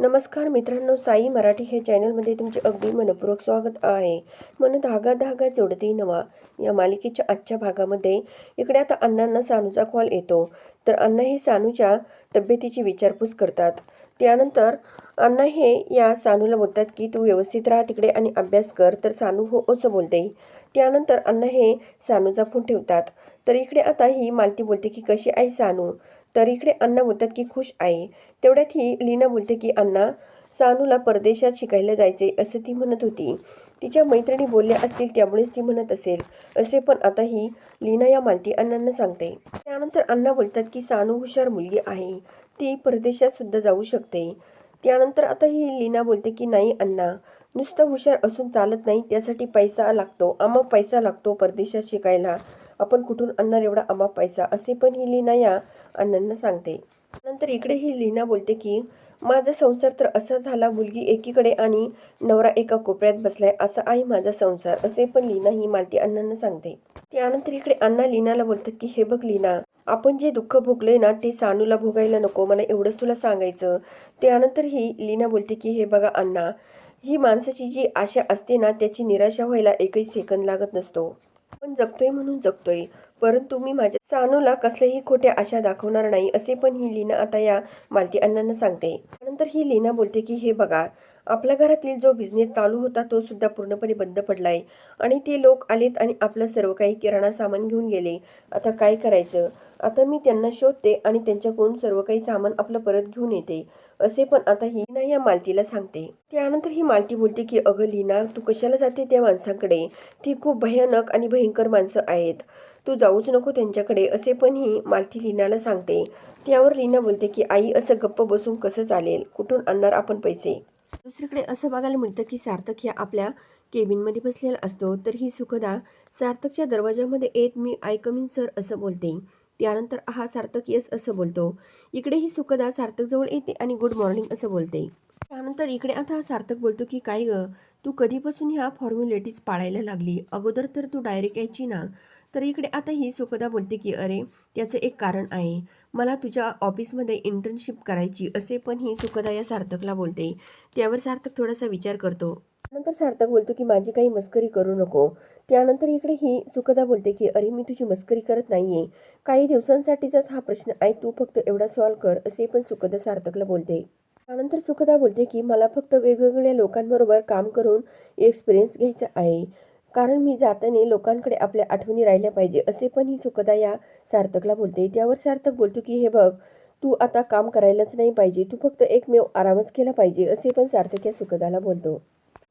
नमस्कार मित्रांनो साई मराठी हे चॅनलमध्ये तुमचे अगदी मनपूर्वक स्वागत आहे. मन धागा धागा जोडते नवा. या मालिकेच्या आजच्या भागामध्ये इकडे आता अण्णांना सानूचा कॉल येतो. तर अण्णा हे सानूच्या तब्येतीची विचारपूस करतात. त्यानंतर अण्णा हे या सानूला बोलतात की तू व्यवस्थित राहा तिकडे आणि अभ्यास कर. तर सानू हो असं बोलते. त्यानंतर अण्णा हे सानूचा फोन ठेवतात. तर इकडे आता ही मालती बोलते की कशी आहे सानू? तर इकडे अण्णा बोलतात की खुश आहे तेवढ्यात ही लीना बोलते की अण्णा सानूला परदेशात शिकायला जायचे असं ती म्हणत होती. तिच्या मैत्रिणी बोलल्या असतील त्यामुळेच ती म्हणत असेल असे पण आता ही लीना या मालती अण्णांना सांगते. त्यानंतर अण्णा बोलतात की सानू हुशार मुलगी आहे. ती परदेशात सुद्धा जाऊ शकते. त्यानंतर आता ही लीना बोलते की नाही अण्णा नुसतं हुशार असून चालत नाही त्यासाठी पैसा लागतो. आम्हा पैसा लागतो परदेशात शिकायला. आपण कुठून आणणार एवढा आम्हा पैसा? असे पण ही लीना या अण्णांना सांगते. नंतर इकडे ही लीना बोलते की माझा संसार तर असा झाला मुलगी एकीकडे आणि नवरा एका कोपऱ्यात बसलाय असा आहे माझा संसार असे पण लीना ही मालती अण्णांना सांगते. त्यानंतर इकडे अण्णा लीनाला बोलतात की हे बघ लीना आपण जे दुःख भोगले ना ते सानूला भोगायला नको मला एवढंच तुला सांगायचं. त्यानंतर ही लीना बोलते की हे बघा अण्णा ही माणसाची जी आशा असते ना त्याची निराशा व्हायला एकही सेकंद लागत नसतो. आपण जगतोय म्हणून जगतोय. परंतु मी माझ्या सानूला कसल्याही खोट्या आशा दाखवणार नाही असे पण ही लीना आता या मालती अण्णांना सांगते. त्यानंतर ही लीना बोलते की हे बघा आपल्या घरातील जो बिझनेस चालू होता तो सुद्धा पूर्णपणे बंद पडलाय. आणि ते लोक आलेत आणि आपलं सर्व काही किराणा सामान घेऊन गेले. आता काय करायचं? आता मी त्यांना शोधते आणि त्यांच्याकडून सर्व काही सामान आपलं परत घेऊन येते. असे पण आता ही लीना या मालतीला सांगते. त्यानंतर ही मालती बोलते की अगं लीना तू कशाला जाते त्या माणसांकडे? ती खूप भयानक आणि भयंकर माणसं आहेत. तू जाऊच नको त्यांच्याकडे असे पण ही मालती लीनाला सांगते. त्यावर लीना बोलते की आई असं गप्प बसून कसं चालेल? कुठून आणणार आपण पैसे? दुसरीकडे असं बघायला मिळतं की सार्थक ह्या आपल्या केबिनमध्ये बसलेला असतो. तर ही सुखदा सार्थकच्या दरवाजामध्ये येत मी आय कमीन सर असं बोलते. त्यानंतर हा सार्थक यस असं बोलतो. इकडेही सुखदा सार्थकजवळ येते आणि गुड मॉर्निंग असं बोलते. त्यानंतर इकडे आता सार्थक बोलतो की काय ग तू कधीपासून ह्या फॉर्म्युलेटीज पाळायला लागली? अगोदर तर तू डायरेक्ट यायची ना. तर इकडे आता ही सुखदा बोलते की अरे त्याचं एक कारण आहे. मला तुझ्या ऑफिसमध्ये इंटर्नशिप करायची असे पण ही सुखदा या सार्थकला बोलते. त्यावर सार्थक थोडासा विचार करतो. नंतर सार्थक बोलतो की माझी काही मस्करी करू नको. त्यानंतर इकडे ही सुखदा बोलते की अरे मी तुझी मस्करी करत नाही आहे काही दिवसांसाठीचाच हा प्रश्न आहे. तू फक्त एवढा सॉल्व कर असे पण सुखदा सार्थकला बोलते. त्यानंतर सुखदा बोलते की मला फक्त वेगवेगळ्या लोकांबरोबर काम करून एक्सपिरियन्स घ्यायचा आहे. कारण मी जाताना लोकांकडे आपल्या आठवणी राहिल्या पाहिजे. असे पण ही सुखदा या सार्थकला बोलते. त्यावर सार्थक बोलतो की हे बघ तू आता काम करायलाच नाही पाहिजे. तू फक्त एकमेव आरामच केला पाहिजे. असे पण सार्थक या सुखदाला बोलतो.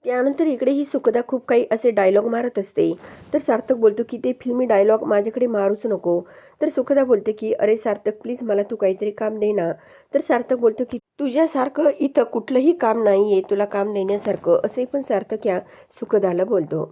त्यानंतर इकडे ही सुखदा खूप काही असे डायलॉग मारत असते. तर सार्थक बोलतो की ते फिल्मी डायलॉग माझ्याकडे मारूच नको. तर सुखदा बोलते की अरे सार्थक प्लीज मला तू काहीतरी काम दे ना. तर सार्थक बोलतो की तुझ्यासारखं इथं कुठलंही काम नाही आहे तुला काम देण्यासारखं असे पण सार्थक या सुखदाला बोलतो.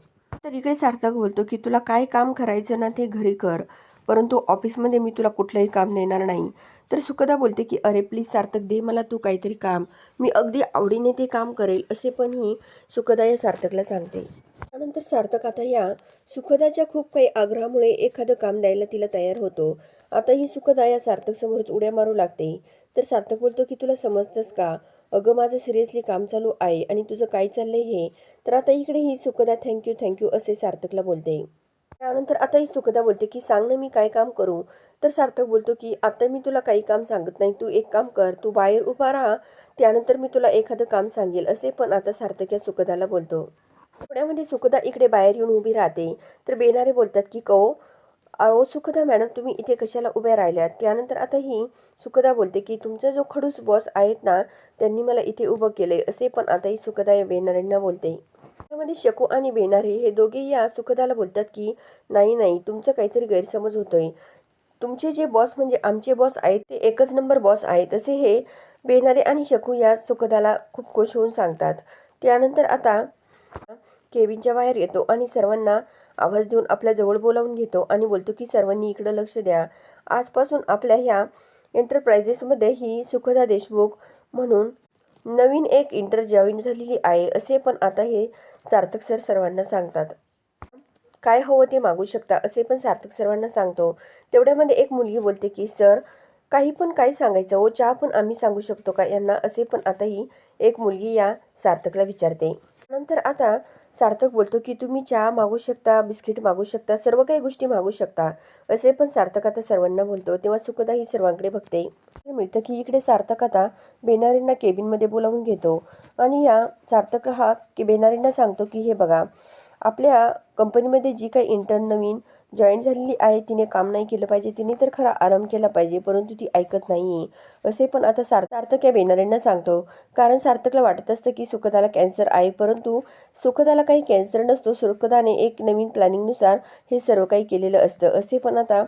तर इकडे सार्थक बोलतो की तुला काय काम करायचं ना ते घरी कर परंतु ऑफिसमध्ये मी तुला कुठलंही काम देणार नाही. तर सुखदा बोलते की अरे प्लीज सार्थक दे मला तू काहीतरी काम. मी अगदी आवडीने ते काम करेल असे पण ही सुखदा या सार्थकला सांगते. त्यानंतर सार्थक आता या सुखदाच्या खूप काही आग्रहामुळे एखादं काम द्यायला तिला तयार होतो. आता ही सुखदा या सार्थक समोरच उड्या मारू लागते. तर सार्थक बोलतो की तुला समजतंस का? अगं माझं सिरियसली काम चालू आहे आणि तुझं काय चाललंय हे? तर आता इकडे ही सुखदा थँक्यू थँक्यू असे सार्थकला बोलते. त्यानंतर आता ही सुखदा बोलते की सांग ना मी काय काम करू? तर सार्थक बोलतो की आता मी तुला काही काम सांगत नाही. तू एक काम कर. तू बाहेर उभा राहा. त्यानंतर मी तुला एखादं काम सांगेल असे पण आता सार्थक या सुखदाला बोलतो. पुण्यामध्ये सुखदा इकडे बाहेर येऊन उभी राहते. तर बेनारे बोलतात की कहो अहो सुखदा मॅडम तुम्ही इथे कशाला उभ्या राहिल्यात? त्यानंतर आता ही सुखदा बोलते की तुमचा जो खडूस बॉस आहेत ना त्यांनी मला इथे उभं केलंय. असे पण आता ही सुखदा या बेनारेंना बोलते. त्यामध्ये शकू आणि बेनारे हे दोघे या सुखदाला बोलतात की नाही नाही तुमचं काहीतरी गैरसमज होतोय. तुमचे जे बॉस म्हणजे आमचे बॉस आहेत ते एकच नंबर बॉस आहेत. असे हे बेनारे आणि शकू या सुखदाला खूप खुश होऊन सांगतात. त्यानंतर आता केविनच्या बाहेर येतो आणि सर्वांना आवाज देऊन आपल्या जवळ बोलावून घेतो आणि बोलतो की सर्वांनी इकडं लक्ष द्या. आजपासून आपल्या ह्या एंटरप्राइजेसमध्ये ही सुखदा देशमुख म्हणून नवीन एक इंटर जॉईन झालेली आहे असे पण आता हे सार्थक सर सर्वांना सांगतात. काय हवं ते मागू शकता असे पण सार्थक सर्वांना सांगतो. तेवढ्यामध्ये एक मुलगी बोलते की सर काही पण काय सांगायचं हो चहा पण आम्ही सांगू शकतो का? यांना असे पण आता ही एक मुलगी या सार्थकला विचारते. नंतर आता सार्थक बोलतो की तुम्ही चहा मागू शकता बिस्किट मागू शकता सर्व काही गोष्टी मागू शकता. असे पण सार्थक आता सर्वांना बोलतो. तेव्हा सुखदा ही सर्वांकडे बघते हे मिळतं की इकडे सार्थक आता बेनारींना केबिनमध्ये बोलावून घेतो. आणि या सार्थक हा की बेनारींना सांगतो की हे बघा आपल्या कंपनीमध्ये जी काही इंटर्न नवीन जॉईन झालेली आहे तिने काम नाही केलं पाहिजे तिने तर खरा आराम केला पाहिजे परंतु ती ऐकत नाही. असे पण आता सार्थ सार्थक या बेनाऱ्यांना सांगतो. कारण सार्थकला वाटत असतं की सुखदाला कॅन्सर आहे परंतु सुखदाला काही कॅन्सर नसतो. सुखदाने एक नवीन प्लॅनिंगनुसार हे सर्व काही केलेलं असतं. असे पण आता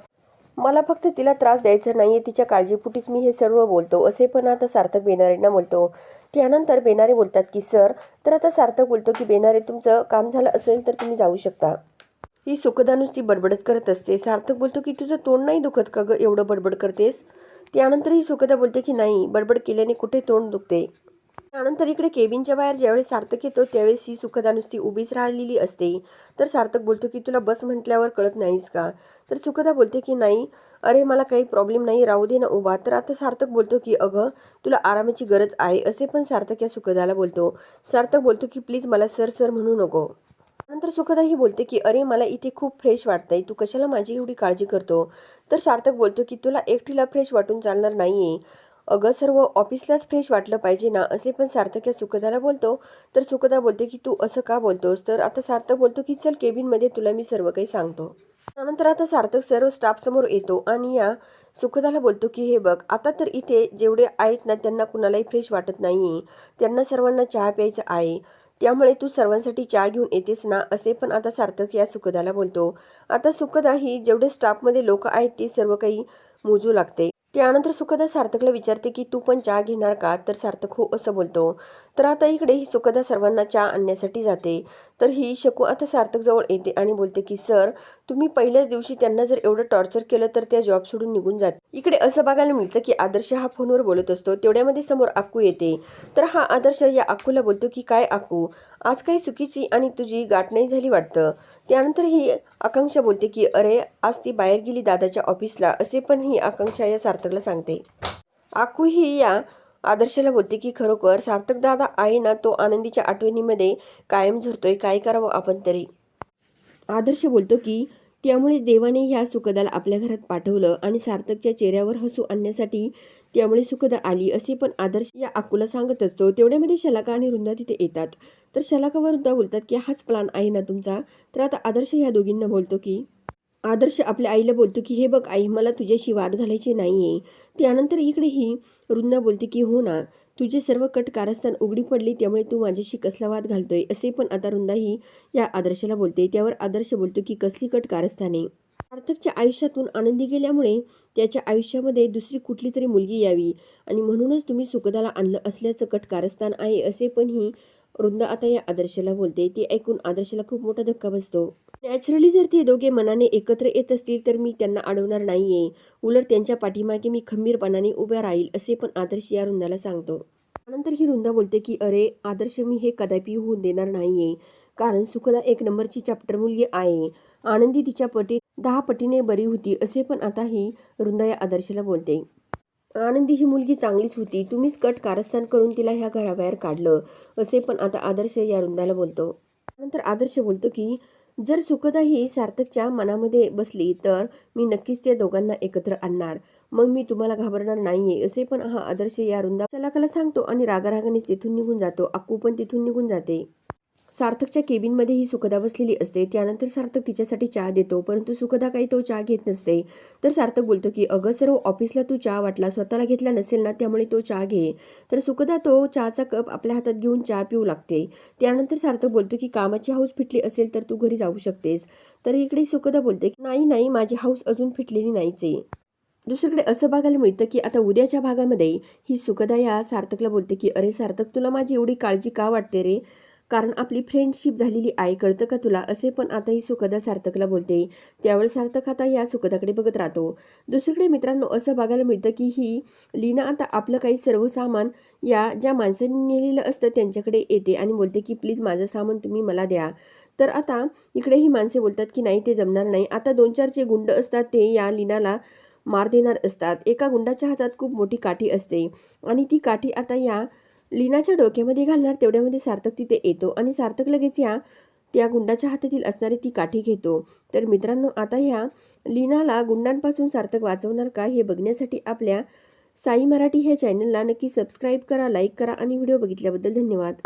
मला फक्त तिला त्रास द्यायचा नाही आहे तिच्या काळजीपुटीच मी हे सर्व बोलतो. असे पण आता सार्थक बेनारेंना बोलतो. त्यानंतर बेनारे बोलतात की सर तर आता सार्थक बोलतो की बेनारे तुमचं काम झालं असेल तर तुम्ही जाऊ शकता. ही सुखदा नुसती बडबडच करत असते. सार्थक बोलतो की तुझं तोंड नाही दुखत का गं एवढं बडबड करतेस? त्यानंतर ही सुखदा बोलते की नाही बडबड केल्याने कुठे तोंड दुखते? त्यानंतर इकडे केबिनच्या बाहेर ज्यावेळेस सार्थक येतो त्यावेळेस ही सुखदा नुसती उभीच राहिलेली असते. तर सार्थक बोलतो की तुला बस म्हटल्यावर कळत नाहीस का? तर सुखदा बोलते की नाही अरे मला काही प्रॉब्लेम नाही राहू दे ना उभा. तर आता सार्थक बोलतो की अगं तुला आरामाची गरज आहे असे पण सार्थक या सुखदाला बोलतो. सार्थक बोलतो की प्लीज मला सर सर म्हणू नको. नंतर सुखदा ही बोलते की अरे मला इथे खूप फ्रेश वाटतंय. तू कशाला माझी एवढी काळजी करतो? तर सार्थक बोलतो की तुला एकटीला फ्रेश वाटून चालणार नाही अगं सर्व ऑफिसलाच फ्रेश वाटलं पाहिजे ना? असे पण सार्थक या सुखदाला बोलतो. तर सुखदा बोलते की तू असं का बोलतोस? तर आता सार्थक बोलतो की चल केबिनमध्ये तुला मी सर्व काही सांगतो. त्यानंतर आता सार्थक सर्व स्टाफसमोर येतो आणि या सुखदाला बोलतो की हे बघ आता तर इथे जेवढे आहेत ना त्यांना कुणालाही फ्रेश वाटत नाही त्यांना सर्वांना चहा प्यायचा आहे. त्यामुळे तू सर्वांसाठी चहा घेऊन येतेस ना असे पण आता सार्थक या सुखदाला बोलतो. आता सुखदा ही जेवढे स्टाफमध्ये लोक आहेत ते सर्व काही मोजू लागते. त्यानंतर सुखदा सार्थकला विचारते की तू पण चहा घेणार का? तर सार्थक हो असं बोलतो. तर आता इकडे ही सुखदा सर्वांना चहा आणण्यासाठी जाते. तर ही शकू आता सार्थकजवळ येते आणि बोलते की सर तुम्ही पहिल्याच दिवशी त्यांना जर एवढं टॉर्चर केलं तर त्या जॉब सोडून निघून जात इकडे असं बघायला मिळतं की आदर्श हा फोनवर बोलत असतो. तेवढ्यामध्ये समोर आक्कू येते. तर हा आदर्श या आक्कूला बोलतो की काय आक्कू? आज काही चुकीची आणि तुझी गाठ नाही झाली वाटतं? त्यानंतर ही आकांक्षा बोलते की अरे आज ती बाहेर गेली दादाच्या ऑफिसला असे पण ही आकांक्षा या सार्थकला सांगते. आकू ही या आदर्शाला बोलते की खरोखर सार्थक दादा आहे ना तो आनंदीच्या आठवणीमध्ये कायम झरतोय काय करावं आपण तरी? आदर्श बोलतो की त्यामुळे देवाने ह्या सुखदाला आपल्या घरात पाठवलं आणि सार्थकच्या चेहऱ्यावर हसू आणण्यासाठी त्यामुळे सुखदा आली असे पण आदर्श या अक्कूला सांगत असतो. तेवढ्यामध्ये शलाका आणि वृंदा तिथे येतात. तर शलाका व वृंदा बोलतात की हाच प्लान आहे ना तुमचा? तर आता आदर्श ह्या दोघींना बोलतो की आदर्श आपल्या आईला बोलतो की हे बघ आई मला तुझ्याशी वाद घालायचे नाही आहे त्यानंतर इकडेही वृंदा बोलते की हो ना तुझे सर्व कट कारस्थान उघडी पडली त्यामुळे तू माझ्याशी कसला वाद घालतोय? असे पण आता वृंदा ही या आदर्शाला बोलते. त्यावर आदर्श बोलतो की कसली कट कारस्थाने? सार्थकच्या आयुष्यातून आनंदी गेल्यामुळे त्याच्या आयुष्यामध्ये दुसरी कुठली तरी मुलगी यावी. आणि म्हणूनच तुम्ही सुखदाला आणलं असल्याचं कट कारस्थान आहे असे पण ही वृंदा आता या आदर्शाला बोलते. ते ऐकून आदर्शाला खूप मोठा धक्का बसतो. नॅचरली जर ते दोघे मनाने एकत्र येत असतील तर मी त्यांना अडवणार नाहीये. उलट त्यांच्या पाठीमागे मी खंबीरपणाने उभ्या राहील असे पण आदर्श या वृंदाला सांगतो. त्यानंतर ही वृंदा बोलते की अरे आदर्श मी हे कदापि होऊन देणार नाहीये. कारण सुखदा एक नंबरची चॅप्टर मुलगी आहे. आनंदी तिच्या पटी दहा पटीने बरी होती असे पण आता ही वृंदा या आदर्शाला बोलते. आनंदी ही मुलगी चांगलीच होती तुम्हीच कट कारस्थान करून तिला ह्या घराबाहेर काढलं असे पण आता आदर्श या रुंदाला बोलतो. नंतर आदर्श बोलतो की जर सुखदा ही सार्थकच्या मनामध्ये बसली तर मी नक्कीच त्या दोघांना एकत्र आणणार. मग मी तुम्हाला घाबरणार नाहीये असे पण हा आदर्श या रुंदा चलाकाला सांगतो आणि रागारागाने तिथून निघून जातो. अक्कू पण तिथून निघून जाते. सार्थकच्या केबिनमध्ये ही सुखदा बसलेली असते. त्यानंतर सार्थक तिच्यासाठी चहा देतो. परंतु सुखदा काही तो चहा घेत नसते. तर सार्थक बोलतो की अगं सर्व ऑफिसला तू चहा वाटला स्वतःला घेतला नसेल ना त्यामुळे तो चहा घे. तर सुखदा तो चहाचा कप आपल्या हातात घेऊन चहा पिऊ लागते. त्यानंतर सार्थक बोलतो की कामाची हाऊस फिटली असेल तर तू घरी जाऊ शकतेस. तर इकडे सुखदा बोलते की नाही नाही माझी हाऊस अजून फिटलेली नाहीच. आहे दुसरीकडे असं बघायला मिळतं की आता उद्याच्या भागामध्ये ही सुखदा या सार्थकला बोलते की अरे सार्थक तुला माझी एवढी काळजी का वाटते रे? कारण आपली फ्रेंडशिप झालेली आहे कळतं का तुला? असे पण आता ही सुखदा सार्थकला बोलते. त्यावेळेस सार्थक आता या सुखदाकडे बघत राहतो. दुसरीकडे मित्रांनो असं बघायला मिळतं की ही लीना आता आपलं काही सर्व सामान या ज्या माणसांनी नेलेलं असतं त्यांच्याकडे येते आणि बोलते की प्लीज माझं सामान तुम्ही मला द्या. तर आता इकडे ही माणसे बोलतात की नाही ते जमणार नाही. आता दोन चार जे गुंड असतात ते या लीनाला मार देणार असतात. एका गुंडाच्या हातात खूप मोठी काठी असते आणि ती काठी आता या लीनाच्या डोक्यामध्ये घालणार तेवढ्यामध्ये सार्थक तिथे येतो आणि सार्थक लगेच या त्या गुंडाच्या हातातील असणारी ती काठी घेतो. तर मित्रांनो आता ह्या लीनाला गुंडांपासून सार्थक वाचवणार का हे बघण्यासाठी आपल्या साई मराठी ह्या चॅनलला नक्की सबस्क्राईब करा लाईक करा आणि व्हिडिओ बघितल्याबद्दल धन्यवाद.